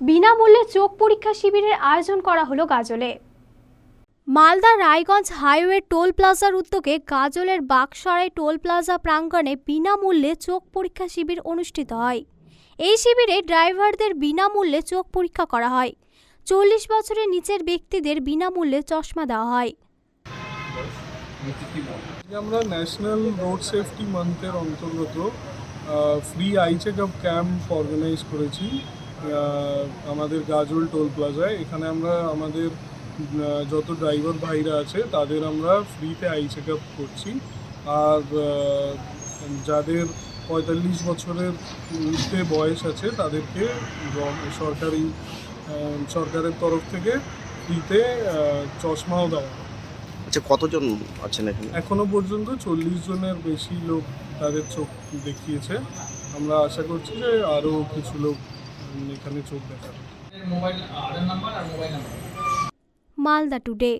বিনামূল্যে চোখ পরীক্ষা শিবিরের আয়োজন করা হলো গাজলে। মালদা রায়গঞ্জ হাইওয়ে টোল প্লাজার উদ্যোগে গাজলের বাকসরাই টোল প্লাজা প্রাঙ্গণে বিনামূল্যে চোখ পরীক্ষা শিবির অনুষ্ঠিত হয়। এই শিবিরে ড্রাইভারদের বিনামূল্যে চোখ পরীক্ষা করা হয়। চল্লিশ বছরের নিচের ব্যক্তিদের বিনামূল্যে চশমা দেওয়া হয়। আমরা ন্যাশনাল রোড সেফটি মান্থের অন্তর্গত free eye check up camp organise করেছি। আমাদের গাজল টোল প্লাজায়। এখানে আমরা আমাদের যত ড্রাইভার ভাইরা আছে তাদের আমরা ফ্রিতে আই চেক আপ করছি। আর যাদের পঁয়তাল্লিশ বছরের ঊর্ধ্বে বয়স আছে তাদেরকে সরকারি সরকারের তরফ থেকে ফ্রিতে চশমাও দেওয়া আচ্ছা কতজন আছেন এখানে? এখনও পর্যন্ত চল্লিশ জনের বেশি লোক তাদের চোখ দেখিয়েছে। আমরা আশা করছি যে আরও কিছু লোক এখানে চোখ দেখার মোবাইল আধার নাম্বার আর মোবাইল নাম্বার। মালদা টুডে।